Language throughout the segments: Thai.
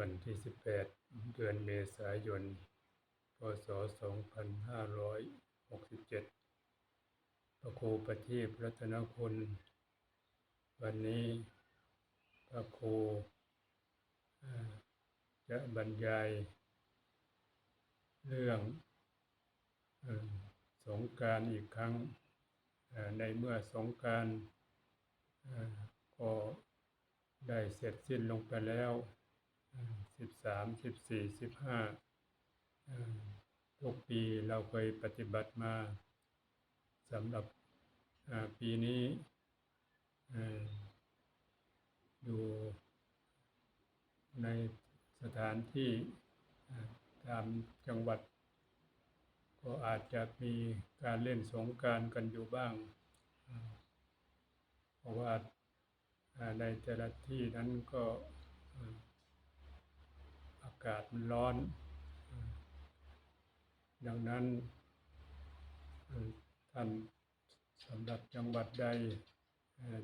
วันที่ 18 เดือนเมษายน พศ 2567 พระครูประทีปรัตนคุณ วันนี้พระครูจะบรรยาย เรื่องสงการอีกครั้ง ในเมื่อสงการก็ได้เสร็จสิ้นลงไปแล้ว สิบสามสิบสี่สิบห้าทุกปีเราเคยปฏิบัติมาสำหรับปีนี้ดูในสถานที่ตามจังหวัด ก็อาจจะมีการเล่นสงการกันอยู่บ้าง เพราะว่าในแต่ละที่นั้นก็ อากาศมันร้อน ดังนั้นท่านสำหรับจังหวัดใด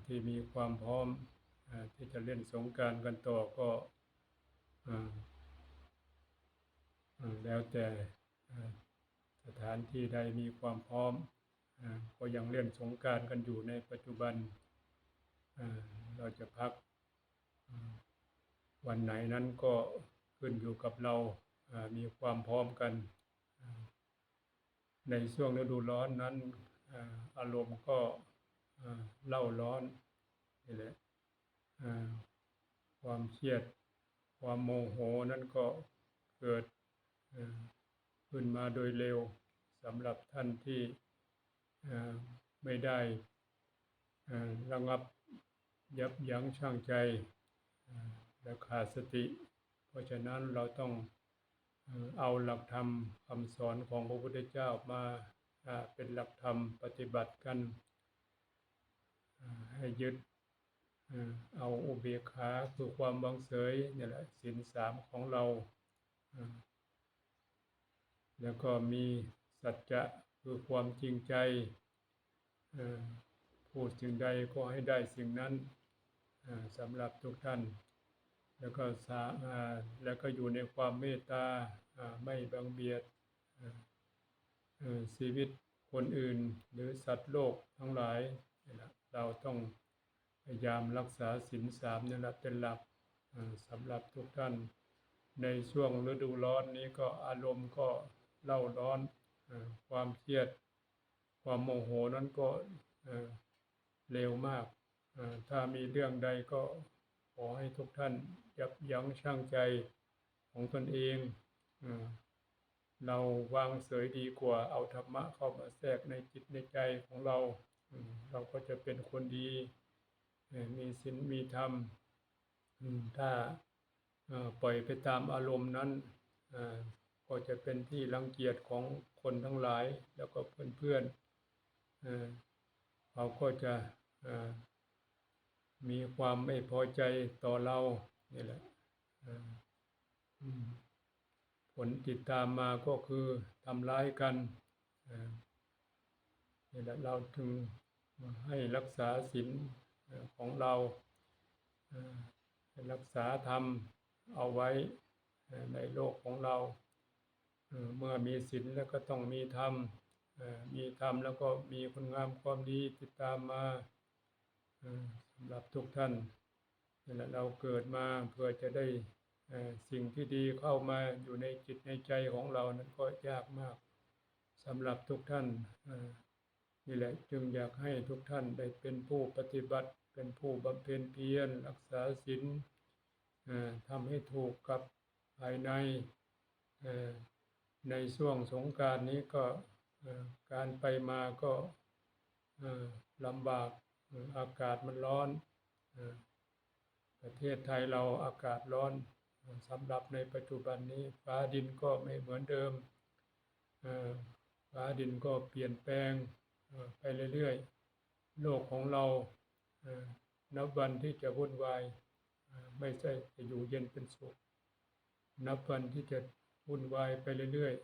ที่มีความพร้อมที่จะเล่นสงการกันต่อก็แล้วแต่สถานที่ใดมีความพร้อมก็ยังเล่นสงการกันอยู่ในปัจจุบันเราจะพักวันไหนนั้นก็ ขึ้นอยู่กับเรามีความพร้อมกัน ในช่วงฤดูร้อนนั้นอารมณ์ก็เล่าร้อนนี่แหละความเครียด ความโมโหนั้นก็เกิดขึ้นมาโดยเร็วสำหรับท่านที่ไม่ได้ระงับยับยั้งชั่งใจและขาดสติ เพราะฉะนั้นเราต้องเอาหลักธรรมคำสอนของพระพุทธเจ้ามาเป็นหลักธรรมปฏิบัติกัน ให้ยึดเอาอุเบกขาคือความวางเฉยนี่แหละสินสามของเรา แล้วก็มีสัจจะคือความจริงใจพูดสิ่งใดก็ให้ได้สิ่งนั้นสำหรับทุกท่าน แล้วก็สาอ่าแล้วก็อยู่ในความเมตตาไม่บังเบียดชีวิตคนอื่นหรือสัตว์โลกทั้งหลาย เราต้องพยายามรักษาศีลสามนี่แหละเป็นหลักสำหรับทุกท่าน ในช่วงฤดูร้อนนี้ก็อารมณ์ก็เล่าร้อนอความเครียด ความโมโหนั้นก็เร็วมาก ถ้ามีเรื่องใดก็ขอให้ทุกท่าน ยับยั้งชั่งใจของตนเองเราวางเสยดีกว่าเอาธรรมะเข้ามาแทรกในจิตในใจของเรา เราก็จะเป็นคนดี มีศีลมีธรรม ถ้าปล่อยไปตามอารมณ์นั้นก็จะเป็นที่รังเกียจของคนทั้งหลาย แล้วก็เพื่อนๆเอ่อเขาก็จะมีความไม่พอใจต่อเรา นี่แหละผลติดตามมาก็คือทำร้ายกันนี่แหละเราถึงให้รักษาศีลของเราเอ่อให้รักษาธรรมเอาไว้ในโลกของเรา เมื่อมีศีลแล้วก็ต้องมีธรรมมีธรรมแล้วก็มีคุณงามความดีติดตามมาสำหรับทุกท่าน นี่แหละเราเกิดมาเพื่อจะได้สิ่งที่ดีเข้ามาอยู่ในจิตในใจของเรานั้นก็ยากมากสำหรับทุกท่านนี่แหละจึงอยากให้ทุกท่านได้เป็นผู้ปฏิบัติ เป็นผู้บำเพ็ญเพียรรักษาศีลทำให้ถูกกับภายในในช่วงสงการนี้ก็การไปมาก็ลำบากอากาศมันร้อนอ ประเทศไทยเราอากาศร้อนสำหรับในปัจจุบันนี้ฟ้าดินก็ไม่เหมือนเดิมฟ้าดินก็เปลี่ยนแปลงไปเรื่อยๆ โลกของเรานับวันที่จะวุ่นวายไม่ใช่จะอยู่เย็นเป็นสุข นับวันที่จะวุ่นวายไปเรื่อย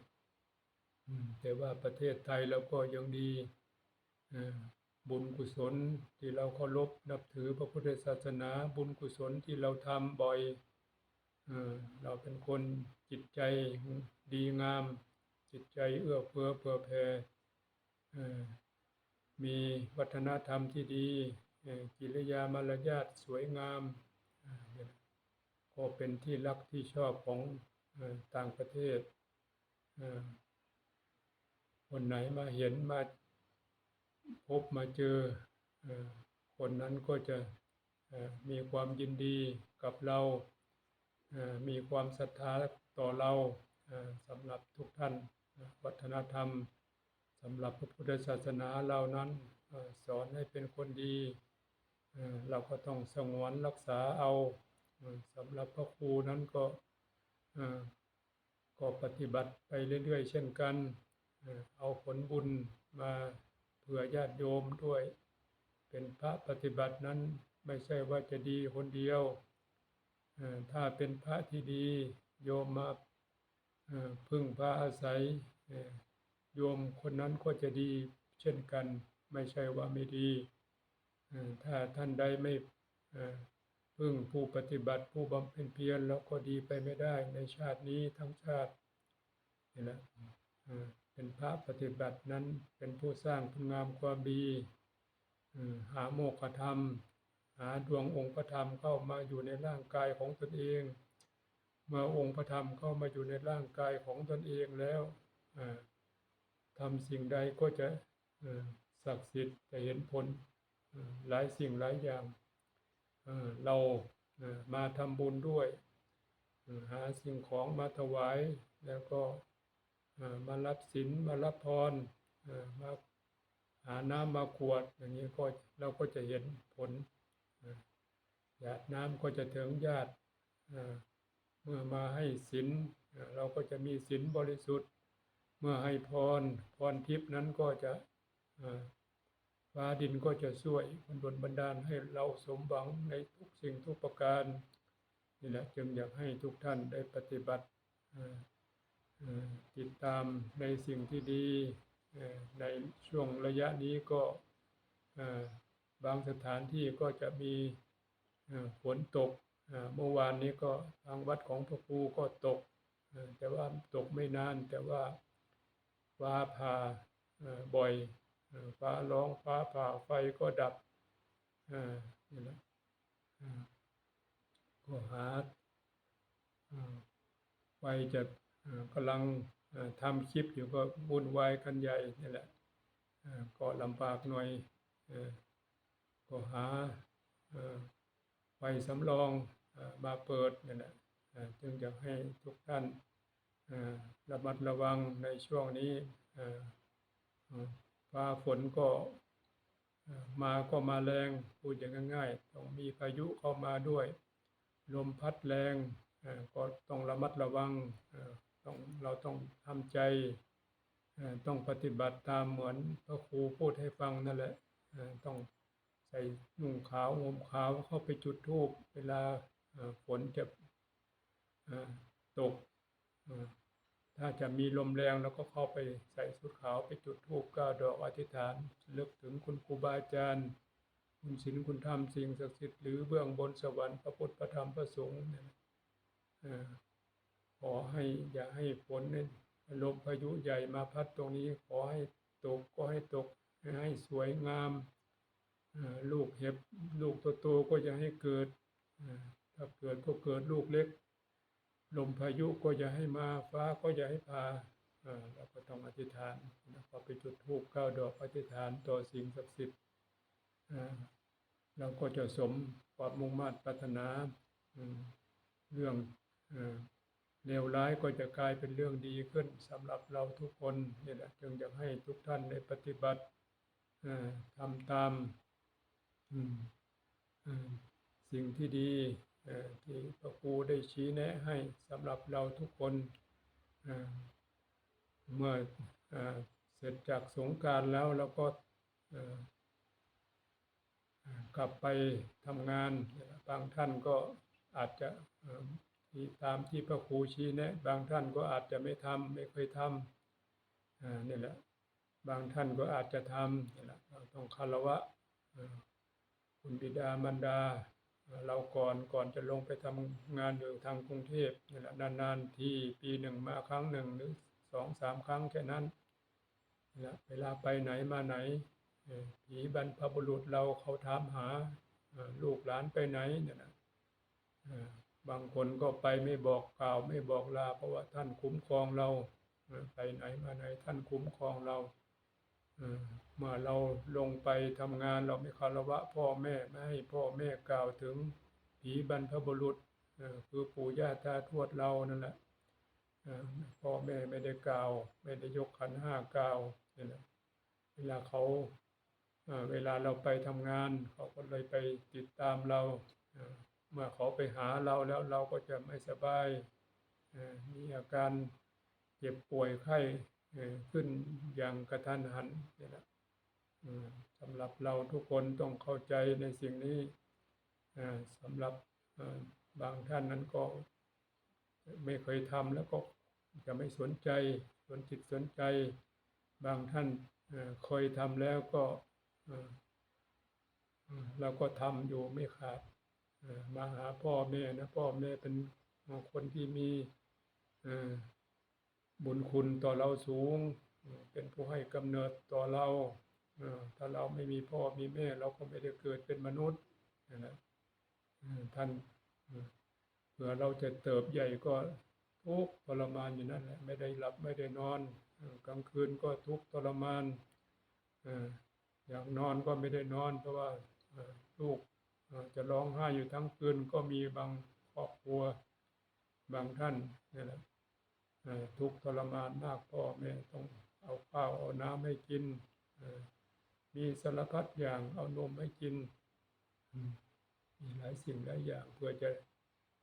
ๆแต่ว่าประเทศไทยเราก็ยังดี บุญกุศลที่เราเคารพนับถือพระพุทธศาสนา บุญกุศลที่เราทำบ่อยเออเราเป็นคนจิตใจดีงาม จิตใจเอื้อเฟื้อเผื่อแผ่มีวัฒนธรรมที่ดีกิริยามารยาทสวยงามก็เป็นที่รักที่ชอบของต่างประเทศ คนไหนมาเห็นมา พบมาเจอคนนั้นก็จะมีความยินดีกับเรามีความศรัทธาต่อเราสำหรับทุกท่านวัฒนธรรมสำหรับพระพุทธศาสนาเรานั้นสอนให้เป็นคนดีเราก็ต้องสงวนรักษาเอาสำหรับพระครูนั้นก็ก็ปฏิบัติไปเรื่อยๆ เช่นกัน เอาผลบุญมา เผื่อญาติโยมด้วย เป็นพระปฏิบัตินั้นไม่ใช่ว่าจะดีคนเดียวถ้าเป็นพระที่ดี โยมมาพึ่งพาอาศัยโยมคนนั้นก็จะดีเช่นกัน ไม่ใช่ว่าไม่ดี ถ้าท่านใดไม่พึ่งผู้ปฏิบัติผู้บำเพ็ญเพียรแล้วก็ดีไปไม่ได้ในชาตินี้ทั้งชาตินี่แหละ เป็นพระปฏิบัตินั้นเป็นผู้สร้างคุณงามความดีหาโมกขธรรม หาดวงองค์พระธรรมเข้ามาอยู่ในร่างกายของตนเอง เมื่อองค์พระธรรมเข้ามาอยู่ในร่างกายของตนเองแล้วทำสิ่งใดก็จะศักดิ์สิทธิ์จะเห็นผลหลายสิ่งหลายอย่างเรามาทำบุญด้วย หาสิ่งของมาถวายแล้วก็ มารับศีลมารับพรมาหาน้ำมาขวดอย่างนี้ก็เราก็จะเห็นผลหยาดน้ำก็จะถึงญาติเมื่อมาให้ศีลเราก็จะมีศีลบริสุทธิ์ เมื่อให้พรพรทิพย์นั้นก็จะฟ้าดินก็จะช่วยบันดลบันดาลให้เราสมหวังในทุกสิ่งทุกประการ นี่แหละจึงอยากให้ทุกท่านได้ปฏิบัติ ติดตามในสิ่งที่ดีในช่วงระยะนี้ก็บางสถานที่ก็จะมีฝนตกเมื่อวานนี้ก็ทางวัดของพระครูก็ตก แต่ว่าตกไม่นาน แต่ว่าฟ้าผ่าบ่อยฟ้าร้องฟ้าผ่าไฟก็ดับนี่แหละก็หาไฟจะ กำลังทำคลิปอยู่ก็วุ่นวายกันใหญ่นี่แหละเอ่อก็ลำบากหน่อยเอ่อก็หาไฟสำรองมาเปิดนี่แหละเอ่อจึงจะให้ทุกท่านระมัดระวังในช่วงนี้ฟ้าฝนก็มาก็มาแรงพูดอย่างง่ายๆต้องมีพายุเข้ามาด้วย ลมพัดแรงก็ต้องระมัดระวัง ต้องเราต้องทำใจต้องปฏิบัติตามเหมือนพระครูพูดให้ฟังนั่นแหละต้องใส่นุ่งขาวห่มขาวเข้าไปจุดธูปเวลาฝนจะตก ถ้าจะมีลมแรงแล้วก็เข้าไปใส่ชุดขาวไปจุดธูปก้าดอกอธิษฐานเลึกถึงคุณครูบาอาจารย์คุณศีลคุณธรรมสิ่งศักดิ์สิทธิ์หรือเบื้องบนสวรรค์พระพุทธพระธรรมพระสงฆ์นี่นะเอ่อ ขอให้อย่าให้ฝนเนี่ยลมพายุใหญ่มาพัดตรงนี้ ขอให้ตกก็ให้ตกให้สวยงามลูกเห็บลูกโตๆก็อย่าให้เกิดถ้าเกิดก็เกิดลูกเล็ก ลมพายุก็อย่าให้มาฟ้าก็อย่าให้พาเราก็ต้องอธิษฐานแล้วก็ไปจุดธูปเก้าดอกอธิษฐานต่อสิ่งศักดิ์สิทธิ์เราก็จะสมความมุ่งมั่นปรารถนาเรื่อง เลวร้ายก็จะกลายเป็นเรื่องดีขึ้นสำหรับเราทุกคนนี่แหละจึงอยากให้ทุกท่านได้ปฏิบัติทำตามสิ่งที่ดีที่พระครูได้ชี้แนะให้สำหรับเราทุกคนเมื่อเอ่อเสร็จจากสงการแล้วเราก็กลับไปทำงานบางท่านก็อาจจะ ที่ตามที่พระครูชี้แนะ บางท่านก็อาจจะไม่ทำไม่เคยทำอ่านี่แหละ บางท่านก็อาจจะทำนี่แหละเราต้องคารวะคุณบิดามารดา เราก่อนก่อนจะลงไปทำงานอยู่ทางกรุงเทพนี่แหละนานๆที่ปีหนึ่งมาครั้งหนึ่งหรือสองสามครั้งแค่นั้นนี่แหละเวลาไปไหนมาไหนผีบรรพบุรุษเราเขาถามหาลูกหลานไปไหนเนี่ยนะ บางคนก็ไปไม่บอกกล่าวไม่บอกลา เพราะว่าท่านคุ้มครองเราไปไหนมาไหนท่านคุ้มครองเราเมื่อเราลงไปทำงานเราไม่คารวะพ่อแม่ไม่ให้พ่อแม่กล่าวถึงผีบรรพบุรุษคือปู่ย่าตาทวดเรานั่นแหละพ่อแม่ไม่ได้กล่าว ไม่ได้ยกขันห้ากล่าวนี่แหละเวลาเขาเวลาเราไปทำงาน เขาก็เลยไปติดตามเรา มื่อเขาไปหาเราแล้วเราก็จะไม่สบายมีอาการเจ็บป่วยไข้ขึ้นอย่างกระทันหันนี่แหละสำหรับเราทุกคนต้องเข้าใจในสิ่งนี้สำหรับบางท่านนั้นก็ไม่เคยทำแล้วก็จะไม่สนใจสนจิตสนใจ บางท่านเคยทำแล้วก็เราก็ทำอยู่ไม่ขาด มาหาพ่อแม่นะพ่อแม่เป็นคนที่มีบุญคุณต่อเราสูง เป็นผู้ให้กำเนิดต่อเราถ้าเราไม่มีพ่อมีแม่ เราก็ไม่ได้เกิดเป็นมนุษย์นะท่านเผื่อเราจะเติบใหญ่ก็ทุกข์ทรมานอยู่นั่นแหละไม่ได้หลับไม่ได้นอนกลางคืนก็ทุกข์ทรมานอยากนอนก็ไม่ได้นอน เพราะว่าลูก จะร้องไห้อยู่ทั้งคืนก็มีบางครอบครัวบางท่านนี่แหละทุกทรมานมากพ่อแม่ต้องเอาข้าวเอาน้ำให้กินมีสารพัดอย่างเอานมให้กิน มีหลายสิ่งหลายอย่างเพื่อจะ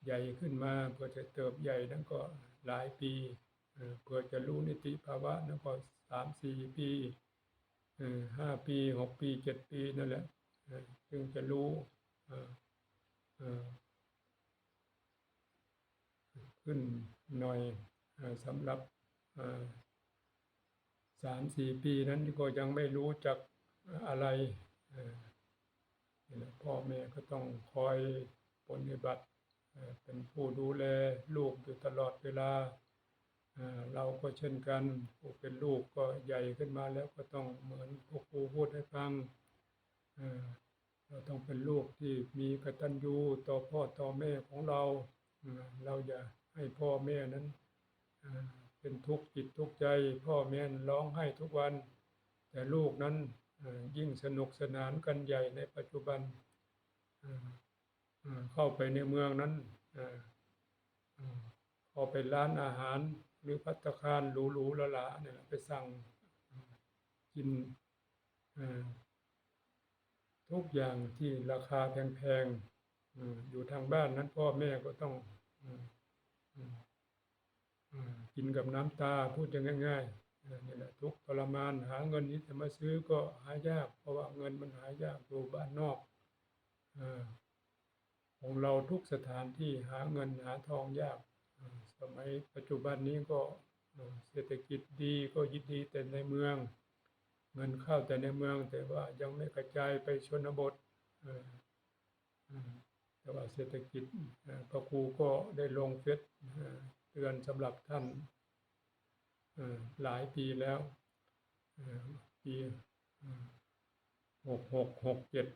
ใหญ่ขึ้นมาเพื่อจะเติบใหญ่นั้นก็หลายปีเพื่อจะรู้นิติภาวะนั้นก็สามสี่ปีห้าปีหกปีเจ็ดปีนั่นแหละจึงจะรู้ ขึ้นหน่อยอสำหรับสามสี่ปีนั้นก็ยังไม่รู้จักอะไรพ่อแม่ก็ต้องคอยปฏิบัติเป็นผู้ดูแลลูกอยู่ตลอดเวลาเอ่อเราก็เช่นกันผู้เป็นลูกก็ใหญ่ขึ้นมาแล้วก็ต้องเหมือนพวกครูพูดให้ฟัง เราต้องเป็นลูกที่มีกตัญญูต่อพ่อต่อแม่ของเรา เราอย่าให้พ่อแม่นั้นเป็นทุกข์จิตทุกข์ใจ พ่อแม่ร้องไห้ทุกวัน แต่ลูกนั้นยิ่งสนุกสนานกันใหญ่ในปัจจุบันเข้าไปในเมืองนั้นเอ่อเอ่อเข้าไปร้านอาหารหรือภัตตาคารหรูๆหลาๆเนี่ยไปสั่งกิน ทุกอย่างที่ราคาแพงๆอยู่ทางบ้านนั้นพ่อแม่ก็ต้องกินกับน้ำตาพูดอย่างง่ายๆนี่แหละทุกทรมานหาเงินนี้จะมาซื้อก็หายาก เพราะว่าเงินมันหายากอยู่บ้านนอกอของเราทุกสถานที่หาเงินหาทองยาก สมัยปัจจุบันนี้ก็เออเศรษฐกิจดีก็ยินดีแต่ในเมือง เงินเข้าแต่ในเมืองแต่ว่ายังไม่กระจายไปชนบทแต่ว่าเศรษฐกิจพระครูก็ได้ลงเฟซเตือนสำหรับท่านหลายปีแล้วปีหกหกหกเจ็ด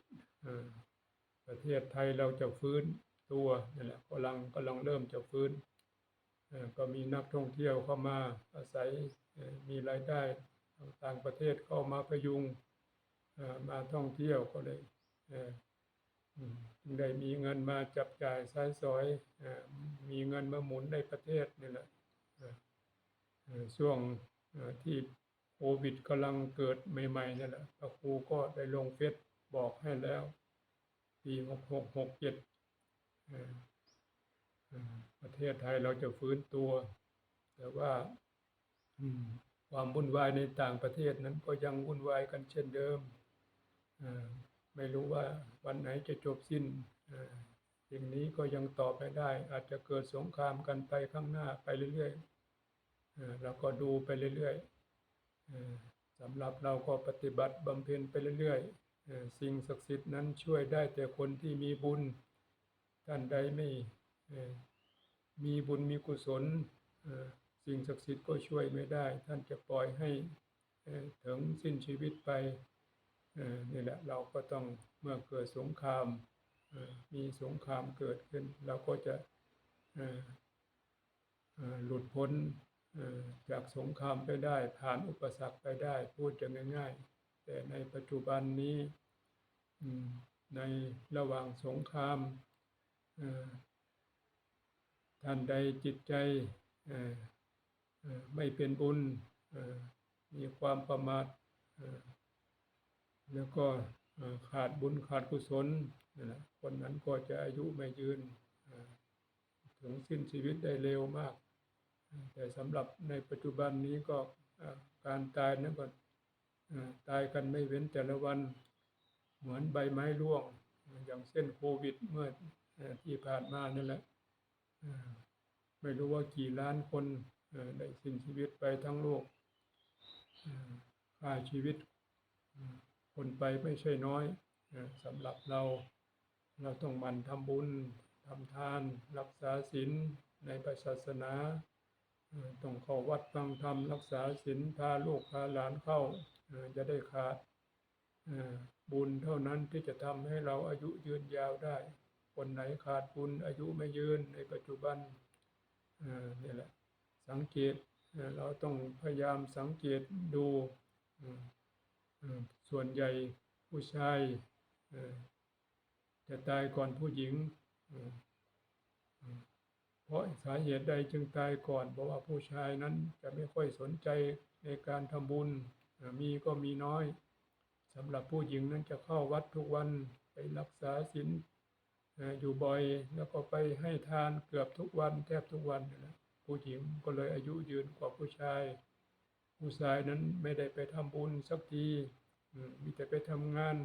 ประเทศไทยเราจะฟื้นตัวนี่แหละกำลังกำลังเริ่มจะฟื้นก็มีนักท่องเที่ยวเข้ามาอาศัยมีรายได้ ต่างประเทศเข้ามาพยุงมาท่องเที่ยวก็เลยจึงได้มีเงินมาจับจ่ายใช้สอยมีเงินมาหมุนในประเทศนี่แหละช่วงที่โควิดกำลังเกิดใหม่ๆนี่แหละพระครูก็ได้ลงเฟซบอกให้แล้วปีหกหกหกเจ็ดประเทศไทยเราจะฟื้นตัว แต่ว่า ความวุ่นวายในต่างประเทศนั้นก็ยังวุ่นวายกันเช่นเดิม ไม่รู้ว่าวันไหนจะจบสิ้นสิ่งนี้ก็ยังตอบไม่ได้ อาจจะเกิดสงครามกันไปข้างหน้าไปเรื่อยๆเราก็ดูไปเรื่อยๆสำหรับเราก็ปฏิบัติบำเพ็ญไปเรื่อยๆสิ่งศักดิ์สิทธิ์นั้นช่วยได้แต่คนที่มีบุญท่านใดไม่มีบุญมีกุศล สิ่งศักดิ์สิทธิ์ก็ช่วยไม่ได้ ท่านจะปล่อยให้ถึงสิ้นชีวิตไปนี่แหละเราก็ต้องเมื่อเกิดสงครามมีสงครามเกิดขึ้น เราก็จะหลุดพ้นจากสงครามไปได้ ผ่านอุปสรรคไปได้ พูดจะง่าย ๆ แต่ในปัจจุบันนี้ในระหว่างสงครามท่านใดจิตใจ ไม่เป็นบุญมีความประมาทแล้วก็ขาดบุญขาดกุศลคนนั้นก็จะอายุไม่ยืน ถึงสิ้นชีวิตได้เร็วมาก แต่สำหรับในปัจจุบันนี้ก็การตายนั้นก็ตายกันไม่เว้นแต่ละวันเหมือนใบไม้ร่วง อย่างเช่นโควิดเมื่อที่ผ่านมานั่นแหละไม่รู้ว่ากี่ล้านคน ได้สิ้นชีวิตไปทั้งโลกค่าชีวิตคนไปไม่ใช่น้อยสำหรับเราเราต้องมันทำบุญทำทาน รักษาศีลในศาสนาต้องเข้าวัดฟังธรรมรักษาศีลพาลูกพาหลานเข้าจะได้ขาดบุญเท่านั้นที่จะทำให้เราอายุยืนยาวได้ คนไหนขาดบุญอายุไม่ยืนในปัจจุบันนี่แหละ สังเกตเราต้องพยายามสังเกตดู ส่วนใหญ่ผู้ชายจะตายก่อนผู้หญิง เพราะสาเหตุใดจึงตายก่อน เพราะว่าผู้ชายนั้นจะไม่ค่อยสนใจในการทำบุญ มีก็มีน้อยสำหรับผู้หญิงนั้นจะเข้าวัดทุกวันไปรักษาศีลเอ่ออยู่บ่อย แล้วก็ไปให้ทานเกือบทุกวันแทบทุกวันนะ ผู้หญิงก็เลยอายุยืนกว่าผู้ชาย ผู้ชายนั้นไม่ได้ไปทำบุญสักทีมีแต่ไปทำงาน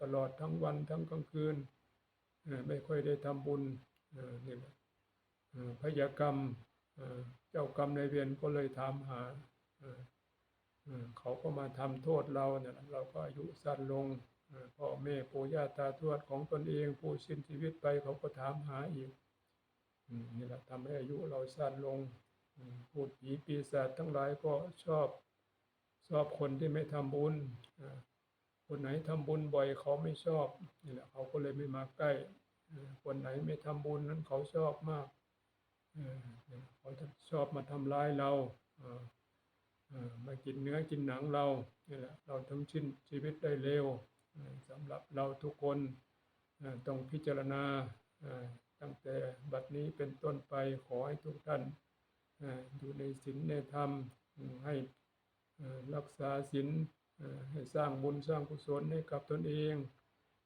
ตลอดทั้งวันทั้งกลางคืนไม่ค่อยได้ทำบุญนี่พยากรรมเจ้ากรรมนายเวรก็เลยถามหาเขาก็มาทำโทษเราเนี่ยเราก็อายุสั้นลงพ่อแม่ปู่ย่าตาทวดของตนเอง ผู้สิ้นชีวิตไปเขาก็ถามหาอีก นี่แหละทำให้อายุเราสั้นลงพูดผีปีศาจทั้งหลายก็ชอบชอบคนที่ไม่ทำบุญคนไหนทำบุญบ่อยเขาไม่ชอบนี่แหละเขาก็เลยไม่มาใกล้คนไหนไม่ทำบุญนั้นเขาชอบมากเขาจะชอบมาทำร้ายเรามากินเนื้อกินหนังเรานี่แหละเราทั้งชิ้นชีวิตได้เร็วสำหรับเราทุกคนต้องพิจารณา ตั้งแต่บัดนี้เป็นต้นไปขอให้ทุกท่านอยู่ในศีลในธรรมให้รักษาศีลให้สร้างบุญสร้างกุศลให้กับตนเอง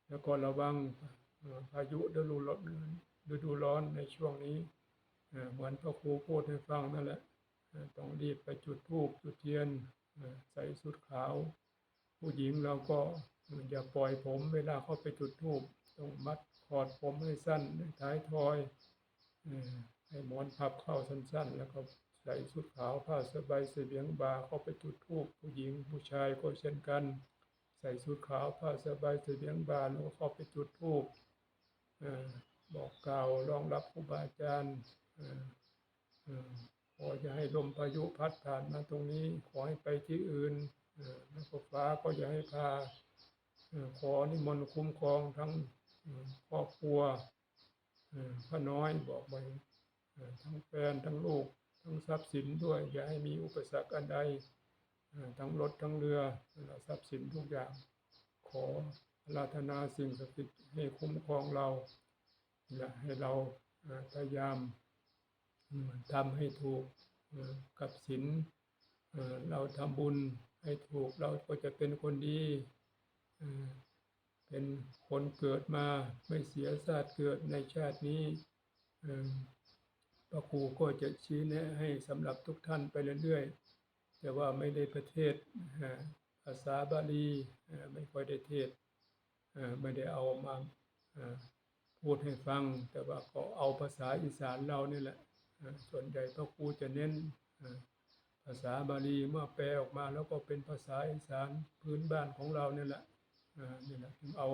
แล้วก็ระวังเอ่อพายุฤดูร้อนฤดูร้อนในช่วงนี้เหมือนพระครูพูดให้ฟังนั่นแหละต้องรีบไปจุดธูปจุดเทียนใส่สุดขาว ผู้หญิงเราก็เอ่ออย่าปล่อยผมเวลาเข้าไปจุดธูปต้องมัด ขอดผมให้สั้นท้ายทอยอให้หมอนพับเข้าสั้น ๆ แล้วก็ใส่สุดขาวผ้าสบายเสบียงบาเข้าไปจุดธูปผู้หญิงผู้ชายก็เช่นกัน ใส่สุดขาวผ้าสบายเสบียงบาแล้วก็เข้าไปจุดธูปเอ่อบอกกล่าวรองรับครูบาอาจารย์เอ่อเอ่อขออย่าให้ลมพายุพัดผ่านมาตรงนี้ขอให้ไปที่อื่นแล้วก็ฟ้าก็อย่าให้พาเอ่อขอนิมนต์คุ้มครองทั้ง เอ่อครัวเอ่อน้อยบอกไว้เอ่อทั้งแฟนทั้งลูก ทั้งทรัพย์สินด้วย อย่าให้มีอุปสรรคอันใดทั้งรถทั้งเรือและทรัพย์สินทุกอย่าง ขออาราธนาสิ่งศักดิ์สิทธิ์ให้คุ้มครองเราและให้เราพยายามทำให้ถูกกับศีลเอ่อเราทำบุญให้ถูกเราก็จะเป็นคนดี เป็นคนเกิดมาไม่เสียชาติเกิดในชาตินี้พระครูก็จะชี้แนะให้สำหรับทุกท่านไปเรื่อยๆ แต่ว่าไม่ได้ประเทศภาษาบาลีไม่ค่อยได้เทศไม่ได้เอามาพูดให้ฟัง แต่ว่าก็เอาภาษาอีสานเรานี่แหละส่วนใหญ่พระครูจะเน้นภาษาบาลีเมื่อแปลออกมาแล้วก็เป็นภาษาอีสานพื้นบ้านของเราเนี่ยแหละ นี่แหละเอา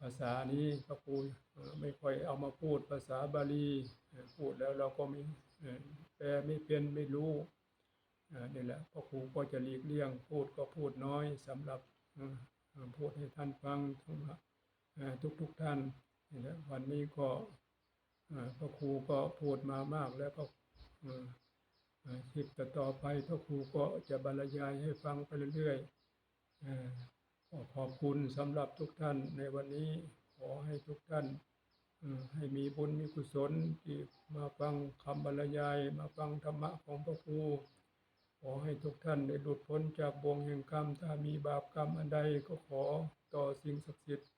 ภาษานี้พระครูไม่ค่อยเอามาพูดภาษาบาลีพูดแล้วเราก็ไม่เอ่อแปลไม่เป็นไม่รู้นี่แหละพระครูก็จะหลีกเลี่ยงพูดก็พูดน้อยสำหรับพูดให้ท่านฟังทั้งหมดเอ่อทุกท่านนี่แหละวันนี้ก็พระครูก็พูดมามากแล้วก็เอ่อเอ่อคลิปต่อไปพระครูก็จะบรรยายให้ฟังไปเรื่อยๆ ขอบคุณสำหรับทุกท่านในวันนี้ขอให้ทุกท่านให้มีบุญมีกุศลที่มาฟังคำบรรยาย มาฟังธรรมะของพระครูขอให้ทุกท่านได้หลุดพ้นจากบ่วงแห่งกรรม ถ้ามีบาปกรรมอันใดก็ขอต่อสิ่งศักดิ์สิทธิ์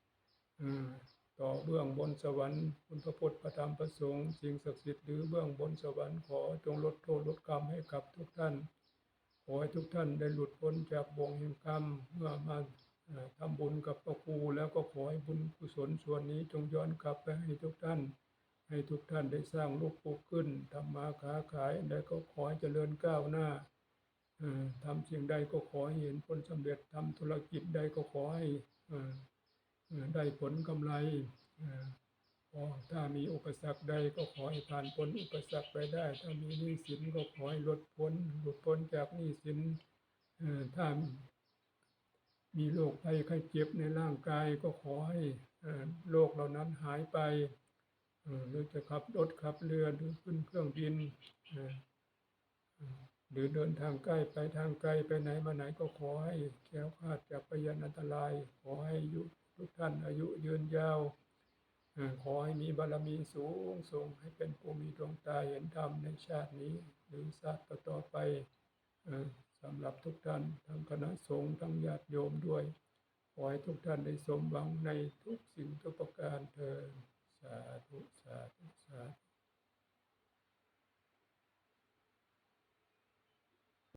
ต่อเบื้องบนสวรรค์คุณพระพุทธพระธรรมพระสงฆ์สิ่งศักดิ์สิทธิ์หรือเบื้องบนสวรรค์ขอจงลดโทษลดกรรมให้กับทุกท่าน ขอให้ทุกท่านได้หลุดพ้นจากบ่วงแห่งกรรมเมื่อมา ทำบุญกับพระครูแล้วก็ขอให้บุญกุศลส่วนนี้จงย้อนกลับไปให้ทุกท่าน ให้ทุกท่านได้สร้างลูกปลูกขึ้นทำมาค้าขายอันใดก็ขอให้เจริญก้าวหน้าทำสิ่งใดก็ขอให้เห็นผลสำเร็จทำธุรกิจใดก็ขอให้ได้ผลกำไรถ้ามีอุปสรรคใดก็ขอให้ผ่านพ้นอุปสรรคไปได้ ถ้ามีหนี้สินก็ขอให้ลดพ้นหลุดพ้นจากหนี้สินถ้า มีโรคภัยไข้เจ็บในร่างกายก็ขอให้โรคเหล่านั้นหายไปหรือจะขับรถขับเรือหรือขึ้นเครื่องบินหรือเดินทางใกล้ไปทางไกลไปไหนมาไหนก็ขอให้แคล้วคาดจากพยันอันตราย ขอให้อายุทุกท่านอายุยืนยาวขอให้มีบารมีสูงส่งให้เป็นผู้มีดวงตาเห็นธรรมในชาตินี้ หรือชาติต่อไป สำหรับทุกท่านทั้งคณะสงฆ์ทั้งญาติโยมด้วยขอให้ทุกท่านได้สมหวังในทุกสิ่งทุกประการเถิดสาธุสาธุ